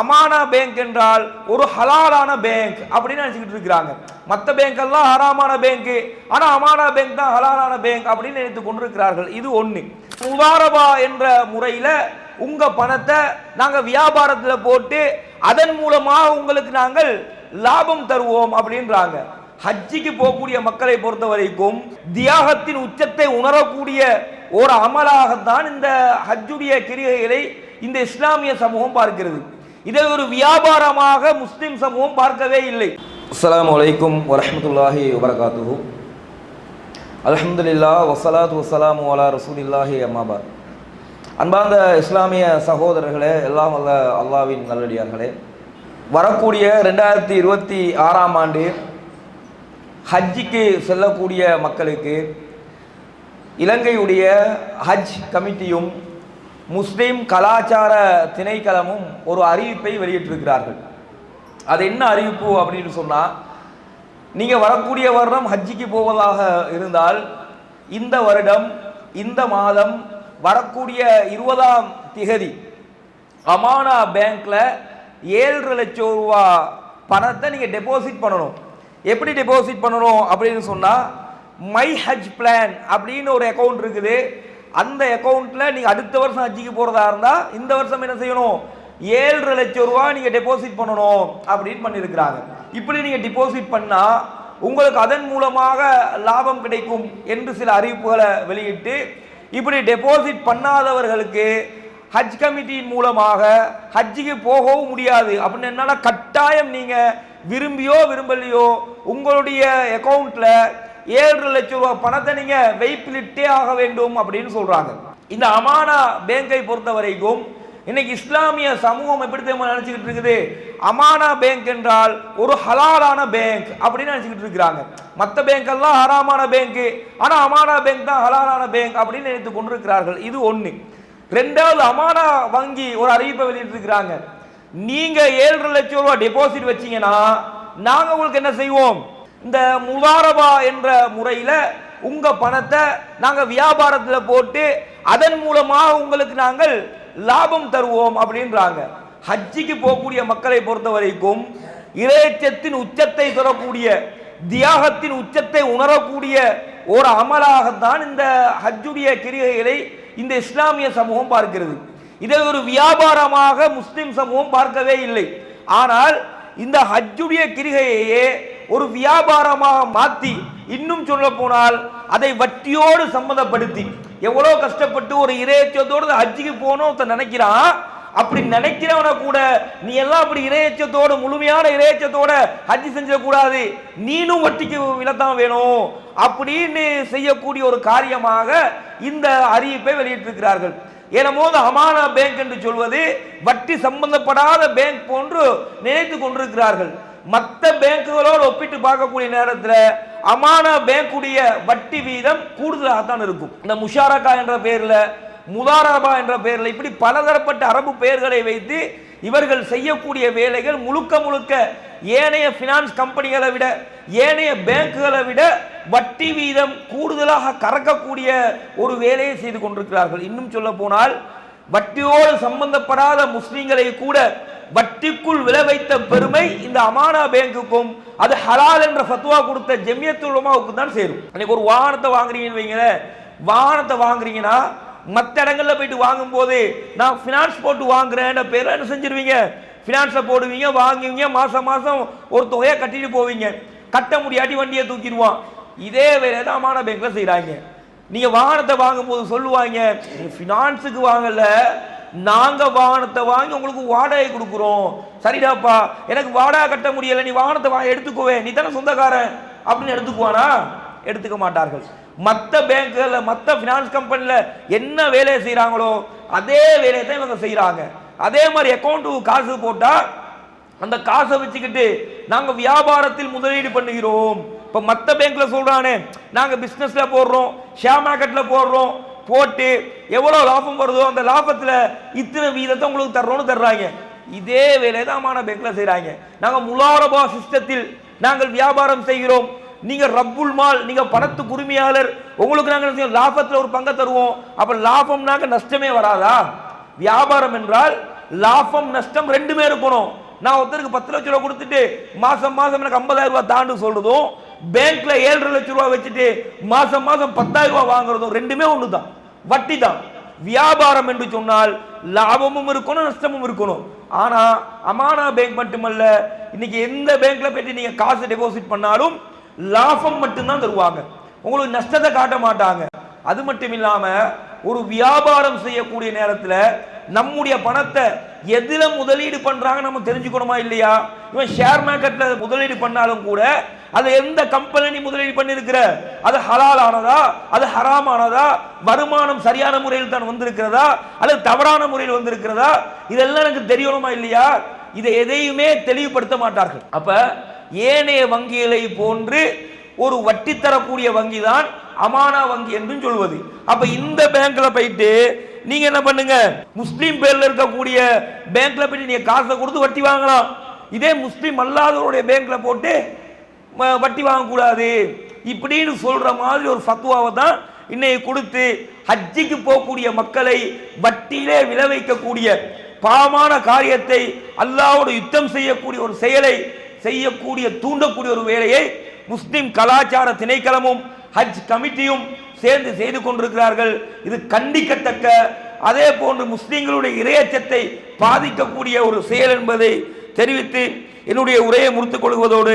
Amana bank என்றால் ஒரு ஹலாலான பேங்க் அப்படின்னு நினைச்சுக்கிட்டு இருக்கிறாங்க. மற்ற பேங்க் எல்லாம் ஹராமான பேங்க் ஆனால் அமானா பேங்க் தான் ஹலாலான பேங்க் அப்படின்னு நினைத்து கொண்டிருக்கிறார்கள். இது ஒன்று முதாரபா என்ற முறையில் உங்கள் பணத்தை நாங்கள் வியாபாரத்தில் போட்டு அதன் மூலமாக உங்களுக்கு நாங்கள் லாபம் தருவோம் அப்படின்றாங்க. ஹஜ்ஜிக்கு போகக்கூடிய மக்களை பொறுத்த வரைக்கும் தியாகத்தின் உச்சத்தை உணரக்கூடிய ஒரு அமலாகத்தான் இந்த ஹஜ்ஜுடைய கிரிகைகளை இந்த இஸ்லாமிய சமூகம் பார்க்கிறது. இதை ஒரு வியாபாரமாக முஸ்லிம் சமூகம் பார்க்கவே இல்லை. அஸ்ஸலாமு அலைக்கும் வரஹ்மத்துல்லாஹி வபரகாத்துஹு. வசலாத் வசலாத்து வசலாமு அலா ரசூலில்லாஹி அம்மாபார் அன்பார்ந்த இஸ்லாமிய சகோதரர்களே எல்லாம் வல்ல அல்லாவின் நல்லடியார்களே. வரக்கூடிய ரெண்டாயிரத்தி இருபத்தி ஆறாம் ஆண்டு ஹஜ்ஜிக்கு செல்லக்கூடிய மக்களுக்கு இலங்கையுடைய ஹஜ் கமிட்டியும் முஸ்லீம் கலாச்சார திணைக்களமும் ஒரு அறிவிப்பை வெளியிட்டிருக்கிறார்கள். அது என்ன அறிவிப்பு அப்படின்னு சொன்னால் நீங்கள் வரக்கூடிய வருடம் ஹஜ்ஜிக்கு போவதாக இருந்தால் இந்த வருடம் இந்த மாதம் வரக்கூடிய இருபதாம் திகதி அமானா பேங்க்கில் ஏழரை லட்சம் ரூபா பணத்தை நீங்கள் டெபாசிட் பண்ணணும். எப்படி டெபாசிட் பண்ணணும் அப்படின்னு சொன்னால் மை ஹஜ் பிளான் அப்படின்னு ஒரு அக்கௌண்ட் இருக்குது. அந்த அக்கௌண்ட்டில் நீங்கள் அடுத்த வருஷம் ஹஜ்ஜிக்கு போகிறதா இருந்தால் இந்த வருஷம் என்ன செய்யணும்? ஏழரை லட்சம் ரூபா நீங்கள் டெபாசிட் பண்ணணும் அப்படின்னு பண்ணியிருக்கிறாங்க. இப்படி நீங்கள் டிபாசிட் பண்ணால் உங்களுக்கு அதன் மூலமாக லாபம் கிடைக்கும் என்று சில அறிவிப்புகளை வெளியிட்டு இப்படி டெபாசிட் பண்ணாதவர்களுக்கு ஹஜ் கமிட்டியின் மூலமாக ஹஜ்ஜிக்கு போகவும் முடியாது. அப்படின்னு என்னன்னா கட்டாயம் நீங்கள் விரும்பியோ விரும்பலையோ உங்களுடைய அக்கௌண்ட்டில் ஏழரை லட்சம் ரூபா பணத்தை நீங்க வைப்பிலிட்டே ஆக வேண்டும் அப்படின்னு சொல்றாங்க. இந்த அமானா பேங்கை பொறுத்த வரைக்கும் இன்னைக்கு இஸ்லாமிய சமூகம் எப்படி தெரியுமா நினைச்சுக்கிட்டு இருக்குது? அமானா பேங்க் என்றால் ஒரு ஹலாலான பேங்க் அப்படின்னு நினைச்சுக்கிட்டு இருக்கிறாங்க. மற்ற பேங்க் எல்லாம் ஹராமான பேங்க். ஆனா அமானா பேங்க் தான் ஹலாலான பேங்க் அப்படின்னு நினைத்து கொண்டிருக்கிறார்கள். இது ஒண்ணு. ரெண்டாவது அமானா வங்கி ஒரு அறிவிப்பை வெளியிட்டிருக்கிறாங்க நீங்க ஏழரை லட்சம் ரூபாய் டெபாசிட் வச்சீங்கன்னா நாங்க உங்களுக்கு என்ன செய்வோம்? இந்த முதாரபா என்ற முறையில் உங்கள் பணத்தை நாங்கள் வியாபாரத்தில் போட்டு அதன் மூலமாக உங்களுக்கு நாங்கள் லாபம் தருவோம் அப்படின்றாங்க. ஹஜ்ஜிக்கு போகக்கூடிய மக்களை பொறுத்த வரைக்கும் இறைச்சத்தின் உச்சத்தை தொடரக்கூடிய தியாகத்தின் உச்சத்தை உணரக்கூடிய ஒரு அமலாகத்தான் இந்த ஹஜ்ஜுடைய கிரிகைகளை இந்த இஸ்லாமிய சமூகம் பார்க்கிறது. இதை ஒரு வியாபாரமாக முஸ்லிம் சமூகம் பார்க்கவே இல்லை. ஆனால் இந்த ஹஜ்ஜுடைய கிரிகையையே ஒரு வியாபாரமாக மாற்றி இன்னும் சொல்ல போனால் அதை வட்டியோடு சம்மந்தப்படுத்தி எவ்வளோ கஷ்டப்பட்டு ஒரு இறையச்சத்தோடு ஹஜ்ஜிக்கு போகணும் நினைக்கிறான். அப்படி நினைக்கிறவன கூட நீ எல்லாம் அப்படி இறையச்சத்தோடு முழுமையான இறையச்சத்தோட ஹஜ்ஜி செஞ்சிடக்கூடாது. நீனும் வட்டிக்கு விலத்தான் வேணும். அப்படின்னு செய்யக்கூடிய ஒரு காரியமாக இந்த அறிவிப்பை வெளியிட்டிருக்கிறார்கள். எனமோது அமானா பேங்க் என்று சொல்வது வட்டி சம்பந்தப்படாத பேங்க் போன்று நினைத்து கொண்டிருக்கிறார்கள். மற்ற பேங்குகளோடு ஒப்பிட்டு பார்க்கக்கூடிய நேரத்தில் அமானா பேங்குடைய வட்டி வீதம் கூடுதலாக தான் இருக்கும். இந்த முஷாரக்கா என்ற பெயரில் முதாரபா என்ற பெயரில் இப்படி பலதரப்பட்ட அரபு பெயர்களை வைத்து இவர்கள் செய்யக்கூடிய வேலைகள் முழுக்க முழுக்க ஏனைய ஃபினான்ஸ் கம்பெனிகளை விட ஏனைய பேங்குகளை விட வட்டி வீதம் கூடுதலாக கறக்கக்கூடிய ஒரு வேலையை செய்து கொண்டிருக்கிறார்கள். இன்னும் சொல்ல போனால் வட்டியோடு சம்பந்தப்படாத முஸ்லீம்களை கூட வட்டிக்குள் விளை வைத்த பெருமை இந்த அமானா பேங்குக்கும் அது ஹலால் என்ற ஃபத்துவா கொடுத்த ஜெமியத்துல் தான் சேரும். அன்னைக்கு ஒரு வாகனத்தை வாங்குறீங்கன்னு வைங்களேன். வாகனத்தை வாங்குறீங்கன்னா மற்ற இடங்களில் போயிட்டு வாங்கும்போது நான் ஃபினான்ஸ் போட்டு வாங்குறேன் பேர் என்ன செஞ்சிருவீங்க? ஃபினான்ஸை போடுவீங்க வாங்குவீங்க மாதம் மாதம் ஒரு தொகையை கட்டிட்டு போவீங்க. கட்ட முடியாட்டி வண்டியை தூக்கிடுவான். இதே வேறு தான் அமான பேங்க்கில் செய்கிறாங்க நீங்கள் வாகனத்தை வாங்கும்போது சொல்லுவாங்க ஃபினான்ஸுக்கு வாங்கலை நாங்கள் வாகனத்தை வாங்கி உங்களுக்கு வாடகை கொடுக்குறோம். சரிடாப்பா எனக்கு வாடகை கட்ட முடியலை நீ வாகனத்தை வா எடுத்துக்கோவே நீ தானே சொந்தக்காரன் அப்படின்னு எடுத்துக்குவானா? எடுத்துக்க மாட்டார்கள். மற்ற பேங்க்குகளில் மற்ற ஃபினான்ஸ் கம்பெனியில் என்ன வேலையை செய்கிறாங்களோ அதே வேலையை தான் இவங்க செய்கிறாங்க அதே மாதிரி அக்கௌண்ட்டுக்கு காசு போட்டால் அந்த காசை வச்சுக்கிட்டு நாங்கள் வியாபாரத்தில் முதலீடு பண்ணுகிறோம். இப்போ மற்ற பேங்க்கில் சொல்கிறானே நாங்கள் பிஸ்னஸில் போடுறோம் ஷேர் மார்க்கெட்டில் போடுறோம் போட்டு எவ்வளோ லாபம் வருதோ அந்த லாபத்தில் இத்தனை வீதத்தை உங்களுக்கு தர்றோம்னு தர்றாங்க. இதே வேலையை தான் மான பேங்க்ல செய்கிறாங்க நாங்கள் முலாரபா சிஸ்டத்தில் நாங்கள் வியாபாரம் செய்கிறோம். நீங்கள் ரப்புல் மால் நீங்கள் பணத்துக்கு உரிமையாளர் உங்களுக்கு நாங்கள் என்ன லாபத்தில் ஒரு பங்கை தருவோம். அப்போ லாபம்னாக்க நஷ்டமே வராதா? வியாபாரம் என்றால் லாபம் நஷ்டம் ரெண்டுமே இருக்கணும். நான் ஒருத்தருக்கு பத்து லட்ச ரூபா கொடுத்துட்டு மாசம் மாசம் எனக்கு ஐம்பதாயிரம் ரூபாய் தாண்டு சொல்றதும் பேங்க்ல ஏழரை லட்ச ரூபா வச்சுட்டு மாசம் மாசம் பத்தாயிரம் ரூபாய் வாங்குறதும் ரெண்டுமே ஒன்று தான் வட்டி தான் வியாபாரம் என்று சொன்னால் லாபமும் இருக்கணும் நஷ்டமும் இருக்கணும். ஆனால் அமானா பேங்க் மட்டுமல்ல இன்னைக்கு எந்த பேங்க்ல போயிட்டு நீங்க காசு டெபாசிட் பண்ணாலும் லாபம் மட்டும்தான் தருவாங்க. உங்களுக்கு நஷ்டத்தை காட்ட மாட்டாங்க. அது மட்டும் இல்லாமல் ஒரு வியாபாரம் செய்யக்கூடிய நேரத்தில் நம்முடைய பணத்தை எதில் முதலீடு பண்ணுறாங்க நம்ம தெரிஞ்சுக்கணுமா இல்லையா? இவன் ஷேர் மார்க்கெட்டில் முதலீடு பண்ணாலும் கூட அது எந்த கம்பெனி நீ முதலீடு பண்ணியிருக்கிற? அது ஹலால் ஆனதா? அது ஹராம் ஆனதா? வருமானம் சரியான முறையில் தான் வந்திருக்கிறதா? அல்லது தவறான முறையில் வந்திருக்கிறதா? இதெல்லாம் எனக்கு தெரியணுமா இல்லையா? இதை எதையுமே தெளிவுபடுத்த மாட்டார்கள். அப்போ ஏனைய வங்கிகளை போன்று ஒரு வட்டி தரக்கூடிய வங்கி தான் அமானா வங்கி என்றும் சொல்வது. அப்ப இந்த பேங்க்ல போயிட்டு நீங்க என்ன பண்ணுங்க? முஸ்லீம் பேர்ல இருக்கக்கூடிய பேங்க்ல போயிட்டு நீங்க காசை கொடுத்து வட்டி வாங்கலாம். இதே முஸ்லீம் அல்லாதவருடைய பேங்க்ல போட்டு வட்டி வாங்கக்கூடாது. இப்படின்னு சொல்ற மாதிரி ஒரு ஃபத்வாவை தான் இன்னைக்கு கொடுத்து ஹஜ்ஜிக்கு போகக்கூடிய மக்களை வட்டியிலே விளை வைக்கக்கூடிய பாவமான காரியத்தை அல்லாவோட யுத்தம் செய்யக்கூடிய ஒரு செயலை செய்யக்கூடிய தூண்டக்கூடிய ஒரு வேலையை முஸ்லிம் கலாச்சார திணைக்களமும் ஹஜ் கமிட்டியும் சேர்ந்து செய்து கொண்டிருக்கிறார்கள். இது கண்டிக்கத்தக்க. அதே போன்று முஸ்லீம்களுடைய இரையச்சத்தை பாதிக்கக்கூடிய ஒரு செயல் என்பதை தெரிவித்து என்னுடைய உரையை முடித்துக் கொள்வதோடு